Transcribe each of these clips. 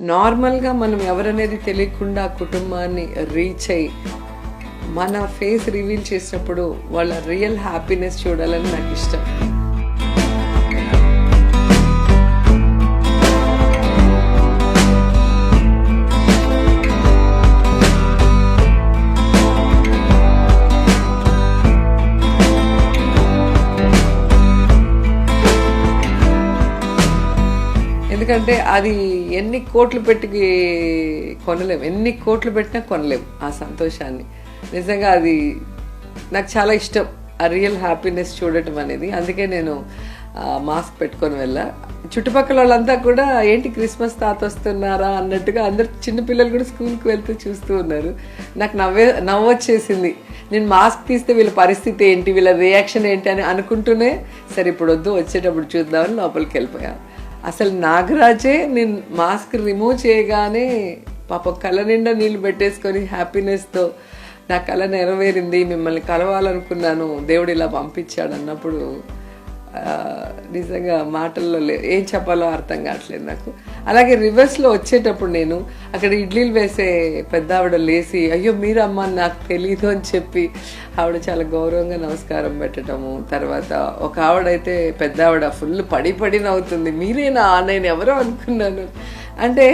నార్మల్గా మనం ఎవరనేది తెలియకుండా కుటుంబాన్ని రీచ్ అయ్యి మన ఫేస్ రివీల్ చేసినప్పుడు వాళ్ళ రియల్ హ్యాపీనెస్ చూడాలని నాకు ఇష్టం. ఎందుకంటే అది ఎన్ని కోట్లు పెట్టి కొనలేము ఎన్ని కోట్లు పెట్టినా కొనలేము ఆ సంతోషాన్ని. నిజంగా అది నాకు చాలా ఇష్టం. ఆ రియల్ హ్యాపీనెస్ చూడటం అనేది. అందుకే నేను మాస్క్ పెట్టుకొని వెళ్ళా. చుట్టుపక్కల వాళ్ళంతా కూడా ఏంటి క్రిస్మస్ తాత వస్తున్నారా? అన్నట్టుగా అందరు చిన్నపిల్లలు కూడా స్కూల్కి వెళ్తూ చూస్తూ ఉన్నారు. నాకు నవ్వే నవ్వొచ్చేసింది. నేను మాస్క్ తీస్తే వీళ్ళ పరిస్థితి ఏంటి? వీళ్ళ రియాక్షన్ ఏంటి అని అనుకుంటూనే సరే ఇప్పుడు వద్దు వచ్చేటప్పుడు చూద్దామని లోపలికి వెళ్ళిపోయాను అసలు నాగరాజే నేను మాస్క్ రిమూవ్ చేయగానే పాప కళ్ళ నిండా నీళ్ళు పెట్టేసుకొని హ్యాపీనెస్తో నా కళ నెరవేరింది మిమ్మల్ని కలవాలనుకున్నాను దేవుడు ఇలా పంపించాడు అన్నప్పుడు నిజంగా మాటల్లో లే ఏం చెప్పాలో అర్థం కావట్లేదు నాకు. అలాగే రివర్స్లో వచ్చేటప్పుడు నేను అక్కడ ఇడ్లీలు వేసే పెద్ద ఆవిడ లేచి అయ్యో మీరమ్మా నాకు తెలీదు అని చెప్పి ఆవిడ చాలా గౌరవంగా నమస్కారం పెట్టడము తర్వాత ఒక ఆవిడైతే పెద్ద ఆవిడ ఫుల్ పడి పడి నవ్వుతుంది. మీరేనా నేను ఎవరో అనుకున్నాను. అంటే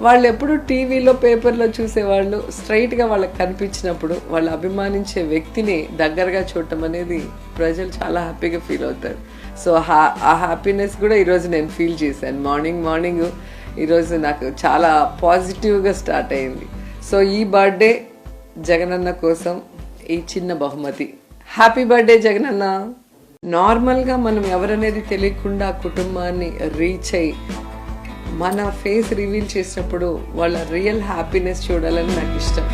వాళ్ళు ఎప్పుడు టీవీలో పేపర్లో చూసేవాళ్ళు. స్ట్రైట్గా వాళ్ళకి కనిపించినప్పుడు వాళ్ళు అభిమానించే వ్యక్తిని దగ్గరగా చూడటం అనేది ప్రజలు చాలా హ్యాపీగా ఫీల్ అవుతారు. సో హా ఆ హ్యాపీనెస్ కూడా ఈరోజు నేను ఫీల్ చేశాను. మార్నింగ్ మార్నింగ్ ఈరోజు నాకు చాలా పాజిటివ్గా స్టార్ట్ అయింది. సో ఈ బర్త్డే జగనన్న కోసం ఈ చిన్న బహుమతి. హ్యాపీ బర్త్డే జగనన్న. నార్మల్గా మనం ఎవరనేది తెలియకుండా కుటుంబాన్ని రీచ్ అయ్యి మన ఫేస్ రివీల్ చేసినప్పుడు వాళ్ళ రియల్ హ్యాపీనెస్ చూడాలని నాకు ఇష్టం.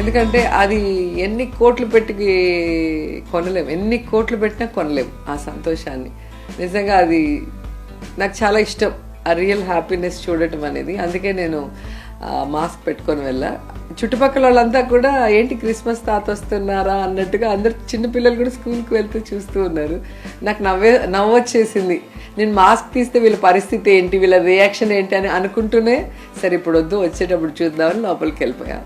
ఎందుకంటే అది ఎన్ని కోట్లు పెట్టి కొనలేం ఎన్ని కోట్లు పెట్టినా కొనలేం ఆ సంతోషాన్ని. నిజంగా అది నాకు చాలా ఇష్టం. ఆ రియల్ హ్యాపీనెస్ చూడటం అనేది. అందుకే నేను మాస్క్ పెట్టుకొని వెళ్ళా. చుట్టుపక్కల వాళ్ళంతా కూడా ఏంటి క్రిస్మస్ తాత వస్తున్నారా? అన్నట్టుగా అందరు చిన్నపిల్లలు కూడా స్కూల్కి వెళ్తూ చూస్తూ ఉన్నారు. నాకు నవ్వే నవ్వొచ్చేసింది. నేను మాస్క్ తీస్తే వీళ్ళ పరిస్థితి ఏంటి? వీళ్ళ రియాక్షన్ ఏంటి? అని అనుకుంటూనే సరే ఇప్పుడు వద్దు వచ్చేటప్పుడు చూద్దామని లోపలికి వెళ్ళిపోయా.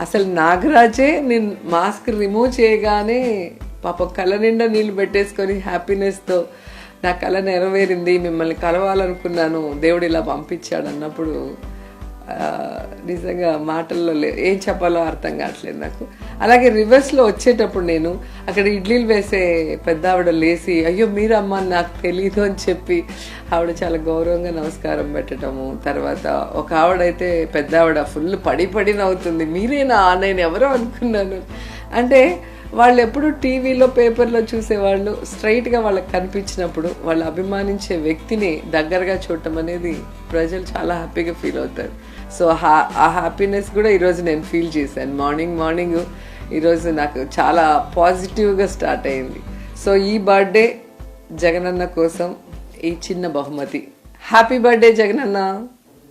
అసలు నాగరాజే నేను మాస్క్ రిమూవ్ చేయగానే పాప కళ్ళ నిండా నీళ్ళు పెట్టేసుకొని హ్యాపీనెస్తో నా కళ నెరవేరింది మిమ్మల్ని కలవాలనుకున్నాను దేవుడు ఇలా పంపించాడు అన్నప్పుడు నిజంగా మాటల్లో లే ఏం చెప్పాలో అర్థం కావట్లేదు నాకు. అలాగే రివర్స్లో వచ్చేటప్పుడు నేను అక్కడ ఇడ్లీలు వేసే పెద్ద ఆవిడ లేచి అయ్యో మీరమ్మా నాకు తెలీదు అని చెప్పి ఆవిడ చాలా గౌరవంగా నమస్కారం పెట్టడము తర్వాత ఒక ఆవిడైతే పెద్ద ఆవిడ ఫుల్ పడి పడి నవ్వుతుంది మీరేనా? నేను ఎవరో అనుకున్నాను. అంటే వాళ్ళు ఎప్పుడు టీవీలో పేపర్లో చూసేవాళ్ళు స్ట్రైట్గా వాళ్ళకి కనిపించినప్పుడు వాళ్ళు అభిమానించే వ్యక్తిని దగ్గరగా చూడటం అనేది ప్రజలు చాలా హ్యాపీగా ఫీల్ అవుతారు. సో హా ఆ హ్యాపీనెస్ కూడా ఈరోజు నేను ఫీల్ చేశాను. మార్నింగ్ మార్నింగ్ ఈరోజు నాకు చాలా పాజిటివ్గా స్టార్ట్ అయింది. సో ఈ బర్త్డే జగనన్న కోసం ఈ చిన్న బహుమతి. Happy birthday Jagananna!